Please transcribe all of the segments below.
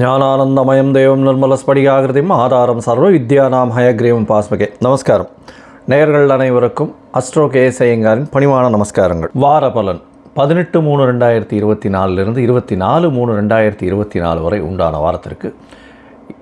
ஞானானந்தமயம் தேவம் நிர்மலஸ்படிகாகிருதியும் ஆதாரம் சர்வ வித்யானாம் ஹயக்ரீவம் பாஸ்மகே. நமஸ்காரம். நேயர்கள் அனைவருக்கும் அஸ்ட்ரோ கேசையங்காரின் பணிவான நமஸ்காரங்கள். வார பலன் பதினெட்டு மூணு ரெண்டாயிரத்தி இருபத்தி நாலுலேருந்து இருபத்தி நாலு மூணு ரெண்டாயிரத்தி இருபத்தி நாலு வரை உண்டான வாரத்திற்கு.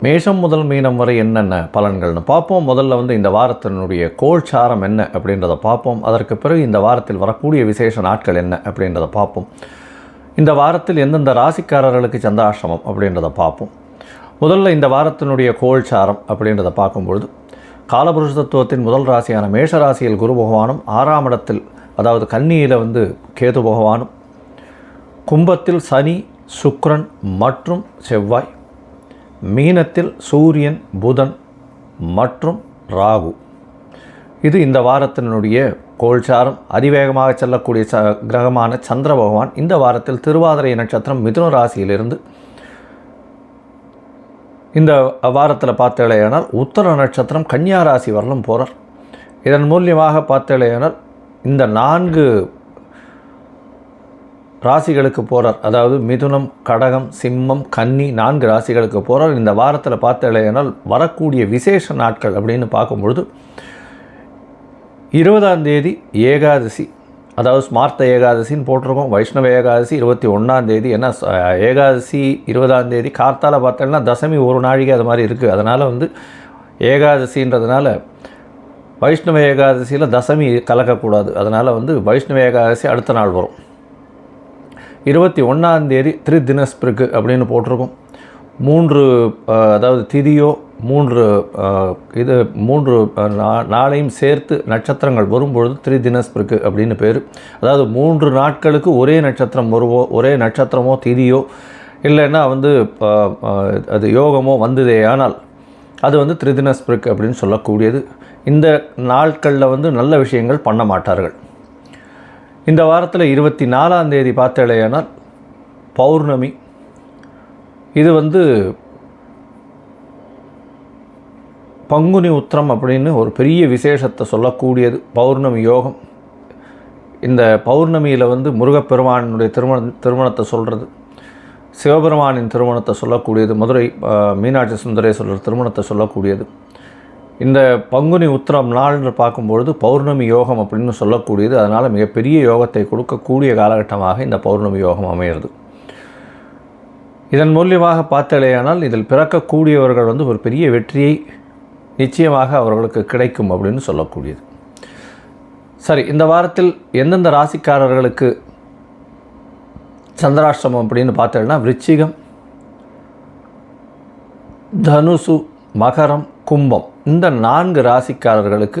மேஷம் முதல் மீனம் வரை என்னென்ன பலன்கள்னு பார்ப்போம். முதல்ல வந்து இந்த வாரத்தினுடைய கோல்சாரம் என்ன அப்படின்றத பார்ப்போம். அதற்கு பிறகு இந்த வாரத்தில் வரக்கூடிய விசேஷ நாட்கள் என்ன அப்படின்றத பார்ப்போம். இந்த வாரத்தில் எந்தெந்த ராசிக்காரர்களுக்கு சந்திராஷ்டமம் அப்படின்றத பார்ப்போம். முதல்ல இந்த வாரத்தினுடைய கோல்சாரம் அப்படின்றத பார்க்கும்பொழுது காலபுருஷ தத்துவத்தின் முதல் ராசியான மேஷ ராசியில் குரு பகவானும் ஆறாம் இடத்தில் அதாவது கன்னியில் வந்து கேது பகவானும் கும்பத்தில் சனி சுக்ரன் மற்றும் செவ்வாய் மீனத்தில் சூரியன் புதன் மற்றும் ராகு. இது இந்த வாரத்தினுடைய கோல்சாரம். அதிவேகமாக செல்லக்கூடிய ச கிரகமான சந்திர பகவான் இந்த வாரத்தில் திருவாதிரை நட்சத்திரம் மிதுன ராசியிலிருந்து இந்த வாரத்தில் பார்த்தேலையானால் உத்தர நட்சத்திரம் கன்னியா ராசி வரலும் போகிறார் இதன் மூலியமாக பார்த்தேலையானால் இந்த நான்கு ராசிகளுக்கு போகிறார் அதாவது மிதுனம் கடகம் சிம்மம் கன்னி நான்கு ராசிகளுக்கு போகிறார் இந்த வாரத்தில் பார்த்தேலையானால் வரக்கூடிய விசேஷ நாட்கள் அப்படின்னு பார்க்கும்பொழுது இருபதாம் தேதி ஏகாதசி. அதாவது ஸ்மார்த்த ஏகாதசின்னு போட்டிருக்கோம். வைஷ்ணவ ஏகாதசி இருபத்தி ஒன்றாம் தேதி. ஏன்னா ஏகாதசி இருபதாம் தேதி கார்த்தால பார்த்தோம்னா தசமி ஒரு நாழிகை அது மாதிரி இருக்குது அதனால் வந்து ஏகாதசின்றதுனால வைஷ்ணவ ஏகாதசியில் தசமி கலக்கக்கூடாது. அதனால் வந்து வைஷ்ணவ ஏகாதசி அடுத்த நாள் வரும். இருபத்தி ஒன்றாந்தேதி திரு தினஸ்பிருக்கு அப்படின்னு போட்டிருக்கோம். மூன்று அதாவது திதியோ மூன்று இது மூன்று நா- நாளையும் சேர்த்து நட்சத்திரங்கள் வரும்பொழுது திரு அப்படின்னு பேர். அதாவது மூன்று நாட்களுக்கு ஒரே நட்சத்திரம் வருவோ ஒரே நட்சத்திரமோ திதியோ இல்லைன்னா வந்து அது யோகமோ வந்ததே ஆனால் அது வந்து திரிதினஸ்பிருக்கு அப்படின்னு சொல்லக்கூடியது. இந்த நாட்களில் வந்து நல்ல விஷயங்கள் பண்ண மாட்டார்கள். இந்த வாரத்தில் இருபத்தி நாலாம் தேதி பார்த்தாலேயானால் பௌர்ணமி. இது வந்து பங்குனி உத்திரம் அப்படின்னு ஒரு பெரிய விசேஷத்தை சொல்லக்கூடியது பௌர்ணமி யோகம். இந்த பௌர்ணமியில் வந்து முருகப்பெருமானுடைய திருமண திருமணத்தை சொல்கிறது சிவபெருமானின் திருமணத்தை சொல்லக்கூடியது மதுரை மீனாட்சி சுந்தரேஸ்வரர் திருமணத்தை சொல்லக்கூடியது. இந்த பங்குனி உத்திரம் நாள்னு பார்க்கும்பொழுது பௌர்ணமி யோகம் அப்படின்னு சொல்லக்கூடியது. அதனால் மிகப்பெரிய யோகத்தை கொடுக்கக்கூடிய காலகட்டமாக இந்த பௌர்ணமி யோகம் அமையிறது. இதன் மூலியமாக பார்த்தலையானால் இதில் பிறக்கக்கூடியவர்கள் வந்து ஒரு பெரிய வெற்றியை நிச்சயமாக அவர்களுக்கு கிடைக்கும் அப்படின்னு சொல்லக்கூடியது. சரி இந்த வாரத்தில் எந்தெந்த ராசிக்காரர்களுக்கு சந்திராஷ்டிரமம் அப்படின்னு பார்த்தோம்னா விருச்சிகம் தனுசு மகரம் கும்பம் இந்த நான்கு ராசிக்காரர்களுக்கு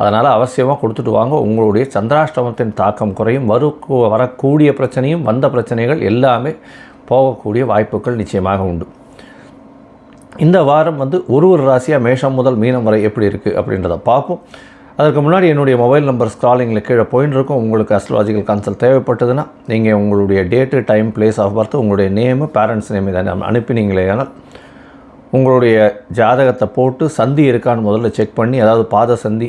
அதனால் அவசியமாக கொடுத்துட்டு வாங்க. உங்களுடைய சந்திராஷ்டமத்தின் தாக்கம் குறையும். வரு வரக்கூடிய பிரச்சனையும் வந்த பிரச்சனைகள் எல்லாமே போகக்கூடிய வாய்ப்புகள் நிச்சயமாக உண்டு. இந்த வாரம் வந்து ஒரு ஒரு ராசியாக மேஷம் முதல் மீனம் வரை எப்படி இருக்குது அப்படின்றத பார்ப்போம். அதற்கு முன்னாடி என்னுடைய மொபைல் நம்பர் ஸ்க்ராலிங்கில் கீழே போயின்னு இருக்கும். உங்களுக்கு அஸ்ட்ராலஜிக்கல் கன்சல்ட் தேவைப்பட்டதுன்னா நீங்கள் உங்களுடைய date time place of birth உங்களுடைய நேமு பேரண்ட்ஸ் நேம் இதை அனுப்பினீங்களேனால் உங்களுடைய ஜாதகத்தை போட்டு சந்தி இருக்கான்னு முதல்ல செக் பண்ணி அதாவது பாத சந்தி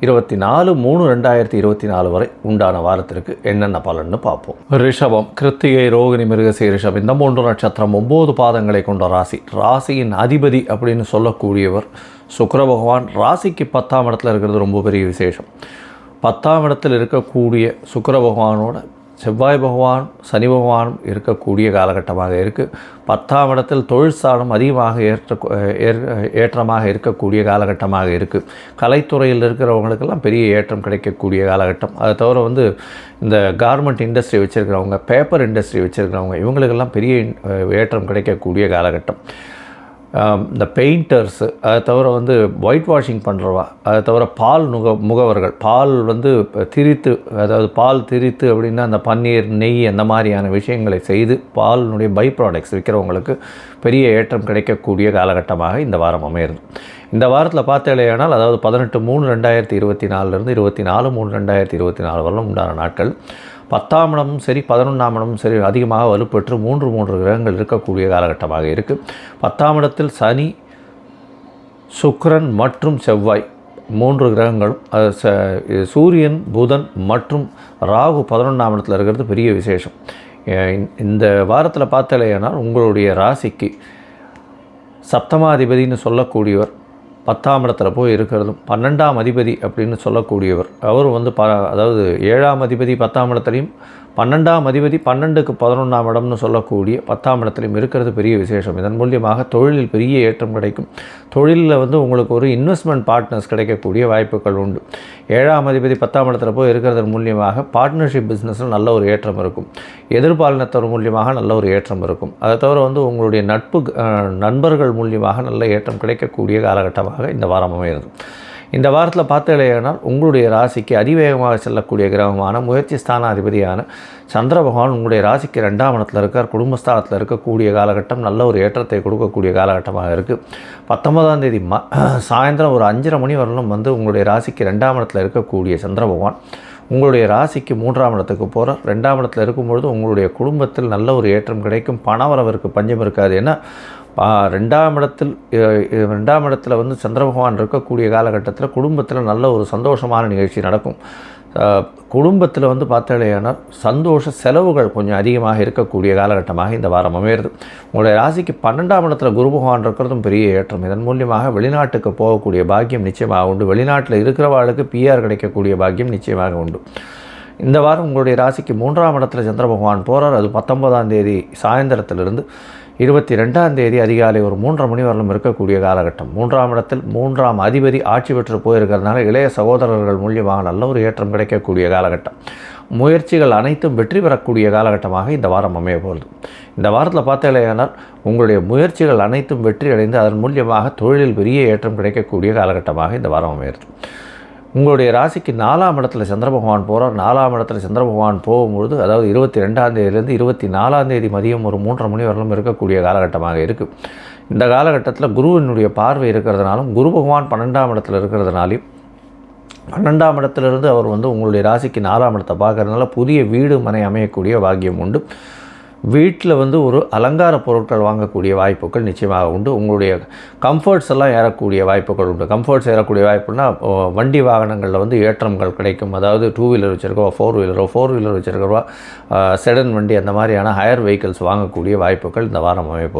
இருபத்தி நாலு மூணு ரெண்டாயிரத்தி இருபத்தி நாலு வரை உண்டான வாரத்திற்கு என்னென்ன பலன்னு பார்ப்போம். ரிஷபம் கிருத்திகை ரோகிணி மிருகசி ரிஷபம் இந்த மூன்று நட்சத்திரம் ஒம்பது பாதங்களை கொண்ட ராசி. ராசியின் அதிபதி அப்படின்னு சொல்லக்கூடியவர் சுக்கர பகவான். ராசிக்கு பத்தாம் இடத்துல இருக்கிறது ரொம்ப பெரிய விசேஷம். பத்தாம் இடத்தில் இருக்கக்கூடிய சுக்கர பகவானோட செவ்வாய் பகவான் சனி பகவானும் இருக்கக்கூடிய காலகட்டமாக இருக்குது பத்தாம் இடத்தில் தொழில் ஸ்தானம் அதிகமாக ஏற்ற ஏற்- ஏற்றமாக இருக்கக்கூடிய காலகட்டமாக இருக்குது கலைத்துறையில் இருக்கிறவங்களுக்கெல்லாம் பெரிய ஏற்றம் கிடைக்கக்கூடிய காலகட்டம். அதை தவிர வந்து இந்த கார்மெண்ட் இண்டஸ்ட்ரி வச்சுருக்கிறவங்க பேப்பர் இண்டஸ்ட்ரி வச்சுருக்கிறவங்க இவங்களுக்கெல்லாம் பெரிய ஏற்றம் கிடைக்கக்கூடிய காலகட்டம். இந்த பெயிண்டர்ஸு அதை தவிர வந்து ஒயிட் வாஷிங் பண்ணுறவா அதை தவிர பால் நுக முகவர்கள் பால் வந்து திரித்து அதாவது பால் திரித்து அப்படின்னா அந்த பன்னீர் நெய் அந்த மாதிரியான விஷயங்களை செய்து பாலினுடைய பை ப்ராடக்ட்ஸ் விற்கிறவங்களுக்கு பெரிய ஏற்றம் கிடைக்கக்கூடிய காலகட்டமாக இந்த வாரம் அமையிறது இந்த வாரத்தில் பார்த்தேலையானால் அதாவது பதினெட்டு மூணு ரெண்டாயிரத்தி இருபத்தி நாலுலேருந்து இருபத்தி நாலு மூணு ரெண்டாயிரத்தி இருபத்தி நாலு வரலும் உண்டான நாட்கள். பத்தாம் இடமும் சரி பதினொன்றாம் இடமும் சரி அதிகமாக வலுப்பெற்று மூன்று மூன்று கிரகங்கள் இருக்கக்கூடிய காலகட்டமாக இருக்குது பத்தாம் இடத்தில் சனி சுக்ரன் மற்றும் செவ்வாய் மூன்று கிரகங்களும் அது ச சூரியன் புதன் மற்றும் ராகு பதினொன்றாம் இடத்தில் இருக்கிறது பெரிய விசேஷம். இந்த- வாரத்தில் பார்த்தலையானால் உங்களுடைய ராசிக்கு சப்தமாதிபதின்னு சொல்லக்கூடியவர் பத்தாம் இடத்துல போய் இருக்கிறதும் பன்னெண்டாம் அதிபதி அப்படின்னு சொல்லக்கூடியவர். அவர் வந்து ப அதாவது ஏழாம் அதிபதி பத்தாம் இடத்துலையும் பன்னெண்டாம் அதிபதி பன்னெண்டுக்கு பதினொன்றாம் இடம்னு சொல்லக்கூடிய பத்தாம் இடத்துலையும் இருக்கிறது பெரிய விசேஷம். இதன் மூலியமாக தொழிலில் பெரிய ஏற்றம் கிடைக்கும். தொழிலில் வந்து உங்களுக்கு ஒரு இன்வெஸ்ட்மெண்ட் பார்ட்னர்ஸ் கிடைக்கக்கூடிய வாய்ப்புகள் உண்டு. ஏழாம் அதிபதி பத்தாம் இடத்துல போய் இருக்கிறதன் மூலியமாக பார்ட்னர்ஷிப் பிஸ்னஸில் நல்ல ஒரு ஏற்றம் இருக்கும். எதிர்பாலினத்தவர் மூலியமாக நல்ல ஒரு ஏற்றம் இருக்கும். அதை தவிர வந்து உங்களுடைய நட்பு நண்பர்கள் மூலியமாக நல்ல ஏற்றம் கிடைக்கக்கூடிய காலகட்டமாக இந்த வாரம் அமைகிறது. இந்த வாரத்தில் பார்த்தீங்கன்னா உங்களுடைய ராசிக்கு அதிவேகமாக செல்லக்கூடிய கிரகமான முயற்சி ஸ்தானாதிபதியான சந்திர பகவான் உங்களுடைய ராசிக்கு ரெண்டாம் இடத்துல இருக்கார். குடும்பஸ்தானத்தில் இருக்கக்கூடிய காலகட்டம் நல்ல ஒரு ஏற்றத்தை கொடுக்கக்கூடிய காலகட்டமாக இருக்குது பத்தொன்பதாம் தேதி ம சாயந்தரம் ஒரு அஞ்சரை மணி வரலும் வந்து உங்களுடைய ராசிக்கு ரெண்டாம் இடத்துல இருக்கக்கூடிய சந்திர பகவான் உங்களுடைய ராசிக்கு மூன்றாம் இடத்துக்கு போகிற ரெண்டாம் இடத்துல இருக்கும்பொழுது உங்களுடைய குடும்பத்தில் நல்ல ஒரு ஏற்றம் கிடைக்கும். பணவரவிற்கு பஞ்சம் இருக்காது. ஏன்னா ரெண்டாம் இடத்தில் ரெண்டாம் இடத்துல வந்து சந்திர பகவான் இருக்கக்கூடிய காலகட்டத்தில் குடும்பத்தில் நல்ல ஒரு சந்தோஷமான நிகழ்ச்சி நடக்கும். குடும்பத்தில் வந்து பார்த்தாலேயானால் சந்தோஷ செலவுகள் கொஞ்சம் அதிகமாக இருக்கக்கூடிய காலகட்டமாக இந்த வாரம் அமையிறது. உங்களுடைய ராசிக்கு பன்னெண்டாம் இடத்துல குரு பகவான் இருக்கிறதும் பெரிய ஏற்றம். இதன் மூலியமாக வெளிநாட்டுக்கு போகக்கூடிய பாக்கியம் நிச்சயமாக உண்டு. வெளிநாட்டில் இருக்கிறவாளுக்கு பிஆர் கிடைக்கக்கூடிய பாக்கியம் நிச்சயமாக உண்டு. இந்த வாரம் உங்களுடைய ராசிக்கு மூன்றாம் இடத்துல சந்திர பகவான் போகிறார் அது பத்தொன்பதாம் தேதி சாயந்தரத்திலிருந்து. இருபத்தி ரெண்டாம் தேதி அதிகாலை ஒரு மூன்றரை மணி வரலும் இருக்கக்கூடிய காலகட்டம். மூன்றாம் இடத்தில் மூன்றாம் அதிபதி ஆட்சி பெற்று போயிருக்கிறதுனால இளைய சகோதரர்கள் மூலியமாக நல்ல ஒரு ஏற்றம் கிடைக்கக்கூடிய காலகட்டம். முயற்சிகள் அனைத்தும் வெற்றி பெறக்கூடிய காலகட்டமாக இந்த வாரம் அமைய போகிறது இந்த வாரத்தில் பார்த்தாலேயானால் உங்களுடைய முயற்சிகள் அனைத்தும் வெற்றி அடைந்து அதன் மூலியமாக தொழிலில் பெரிய ஏற்றம் கிடைக்கக்கூடிய காலகட்டமாக இந்த வாரம் அமையிறது உங்களுடைய ராசிக்கு நாலாம் இடத்துல சந்திர பகவான் போகிறார் நாலாம் இடத்துல சந்திர பகவான் போகும்பொழுது அதாவது இருபத்தி ரெண்டாம் தேதியிலேருந்து இருபத்தி நாலாம் தேதி மதியம் ஒரு மூன்றரை மணி வரலும் இருக்கக்கூடிய காலகட்டமாக இருக்குது இந்த காலகட்டத்தில் குருவினுடைய பார்வை இருக்கிறதுனாலும் குரு பகவான் பன்னெண்டாம் இடத்துல இருக்கிறதுனாலையும் பன்னெண்டாம் இடத்துலேருந்து அவர் வந்து உங்களுடைய ராசிக்கு நாலாம் இடத்தை பார்க்கறதுனால புதிய வீடு மனை அமையக்கூடிய பாக்கியம் உண்டு. வீட்டில் வந்து ஒரு அலங்கார பொருட்கள் வாங்கக்கூடிய வாய்ப்புகள் நிச்சயமாக உண்டு. உங்களுடைய கம்ஃபர்ட்ஸ் எல்லாம் ஏறக்கூடிய வாய்ப்புகள் உண்டு. கம்ஃபர்ட்ஸ் ஏறக்கூடிய வாய்ப்புனா வண்டி வாகனங்களில் வந்து ஏற்றங்கள் கிடைக்கும். அதாவது டூ வீலர் வச்சுருக்கோம் ஃபோர் வீலரோ ஃபோர் வீலர் வச்சுருக்கிறவா செடன் வண்டி அந்த மாதிரியான ஹையர் வெஹிக்கிள்ஸ் வாங்கக்கூடிய வாய்ப்புகள் இந்த வாரம் அமைய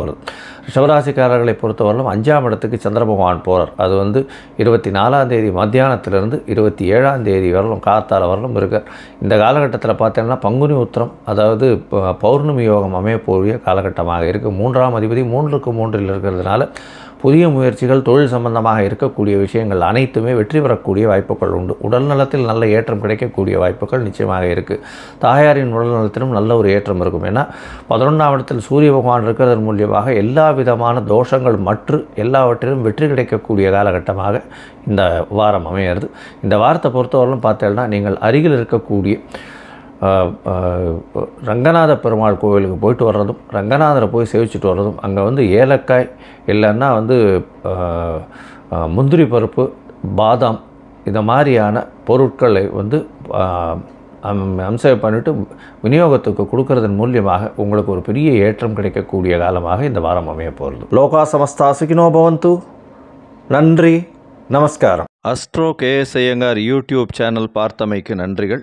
சிவராசிக்காரர்களை ரிஷபராசிக்காரர்களை பொறுத்தவரையிலும் அஞ்சாம் இடத்துக்கு சந்திர பகவான் போகிறார் அது வந்து இருபத்தி நாலாம் தேதி மத்தியானத்திலிருந்து இருபத்தி ஏழாம் தேதி வரலும் காத்தால வரலும் இருக்கார். இந்த காலகட்டத்தில் பார்த்தீங்கன்னா பங்குனி உத்திரம் அதாவது ப- பௌர்ணமி யோகம் அமையக்கூடிய காலகட்டமாக இருக்குது மூன்றாம் அதிபதி மூன்றுக்கு மூன்றில் இருக்கிறதுனால புதிய முயற்சிகள் தொழில் சம்பந்தமாக இருக்கக்கூடிய விஷயங்கள் அனைத்துமே வெற்றி பெறக்கூடிய வாய்ப்புகள் உண்டு. உடல் நலத்தில் நல்ல ஏற்றம் கிடைக்கக்கூடிய வாய்ப்புகள் நிச்சயமாக இருக்குது தாயாரின் உடல் நலத்திலும் நல்ல ஒரு ஏற்றம் இருக்கும். ஏன்னா பதினொன்றாம் இடத்தில் சூரிய பகவான் இருக்கிறதன் மூலியமாக எல்லா விதமான தோஷங்கள் மற்றும் எல்லாவற்றிலும் வெற்றி கிடைக்கக்கூடிய காலகட்டமாக இந்த வாரம் அமையிறது. இந்த வாரத்தை பொறுத்தவரையிலும் பார்த்தேன்னா நீங்கள் அருகில் இருக்கக்கூடிய ரங்கநாத பெருமாள் கோவிலுக்கு போயிட்டு வர்றதும் ரங்கநாதரை போய் சேவிச்சுட்டு வர்றதும் அங்கே வந்து ஏலக்காய் இல்லைன்னா வந்து முந்திரி பருப்பு பாதாம் இந்த மாதிரியான பொருட்களை வந்து அம்சம் பண்ணிட்டு விநியோகத்துக்கு கொடுக்கறதன் மூலியமாக உங்களுக்கு ஒரு பெரிய ஏற்றம் கிடைக்கக்கூடிய காலமாக இந்த வாரம் அமைய போகிறது. லோகா சமஸ்தா சுகினோ பவந்து. நன்றி நமஸ்காரம். Astro KS Iyengar YouTube channel பார்த்தமைக்கு நன்றிகள்.